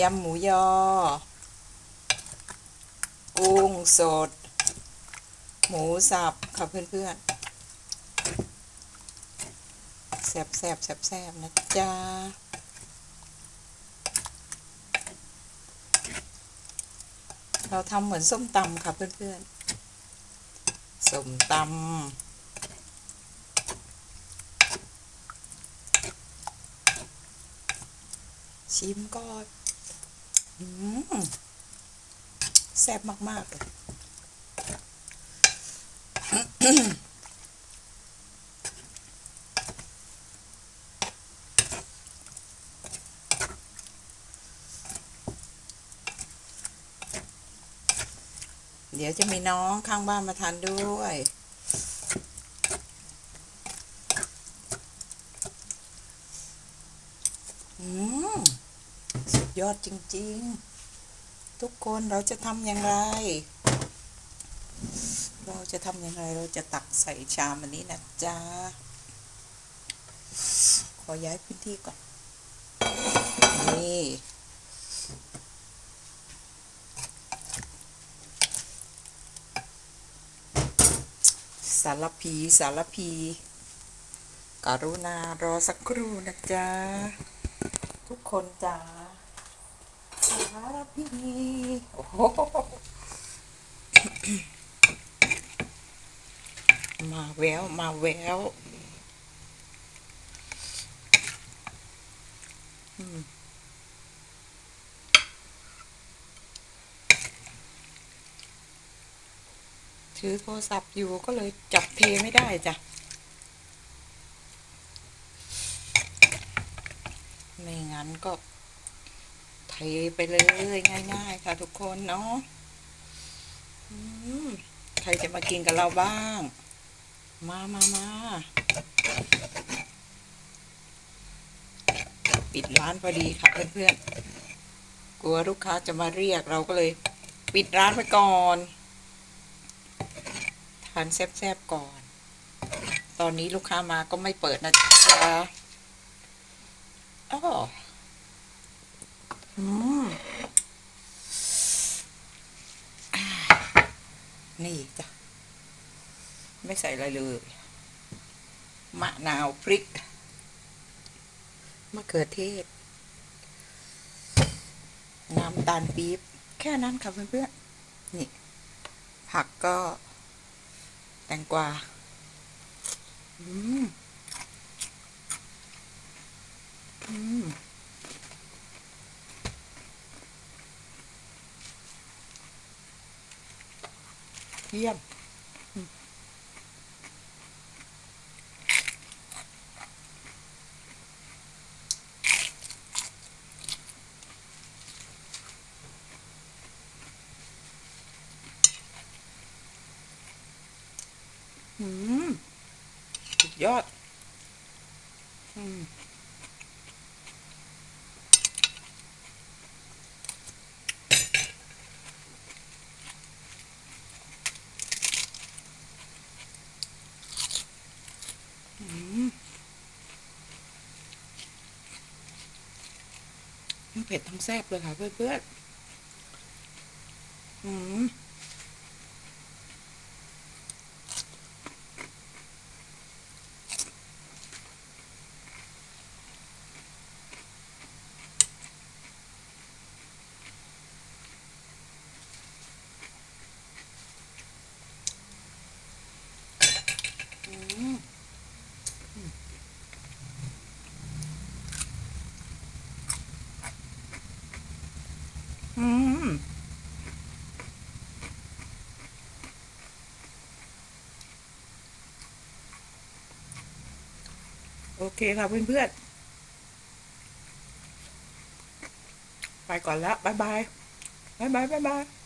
ยำหมูยอ กุ้งสด หมูสับค่ะเพื่อนๆแซ่บแซ่บแซ่บแซ่บนะจ๊ะเราทำเหมือนส้มตำค่ะเพื่อนๆ ส้มตำชิมก่อน แซ่บมาก ๆ เลยเดี๋ยวจะมีน้องข้างบ้านมาทานด้วยอืม ยอดจริง ๆ ทุกคนเราจะทำอย่างไร เราจะทำอย่างไรเราจะตักใส่ชามอันนี้นะจ๊ะ ขอย้ายพื้นที่ก่อน นี่สารพีสารพีกรุณารอสักครู่นะจ๊ะ ทุกคนจ้า สารพีโอ้โหมาแววมาแววอืมถือโทรศัพท์อยู่ก็เลยจับเทไม่ได้จ้ะ ไม่งั้นก็ ไปเลยง่าย ๆ ค่ะ ทุกคนเนาะใครจะมากินกับเราบ้าง มามามาปิดร้านพอดีค่ะเพื่อนๆ กลัวลูกค้าจะมาเรียกเราก็เลย ปิดร้านไปก่อน ทานแซ่บๆก่อน ตอนนี้ลูกค้ามาก็ไม่เปิดนะจ๊ะอ๋อ นี่จ้ะ ไม่ใส่อะไรเลย มะนาวพริก มะเขือเทศ น้ำตาลปี๊บ แค่นั้นค่ะเพื่อนๆ นี่ ผักก็ แตงกวา อืม อืม เยี่ยมอืมสุดยอด อืม อืม ทั้งเผ็ดทั้งแซ่บเลยค่ะเพื่อนๆอืม อืม อืมโอเคค่ะเพื่อนๆ ไปก่อนแล้ว บ๊ายบาย บ๊ายบาย บ๊ายบาย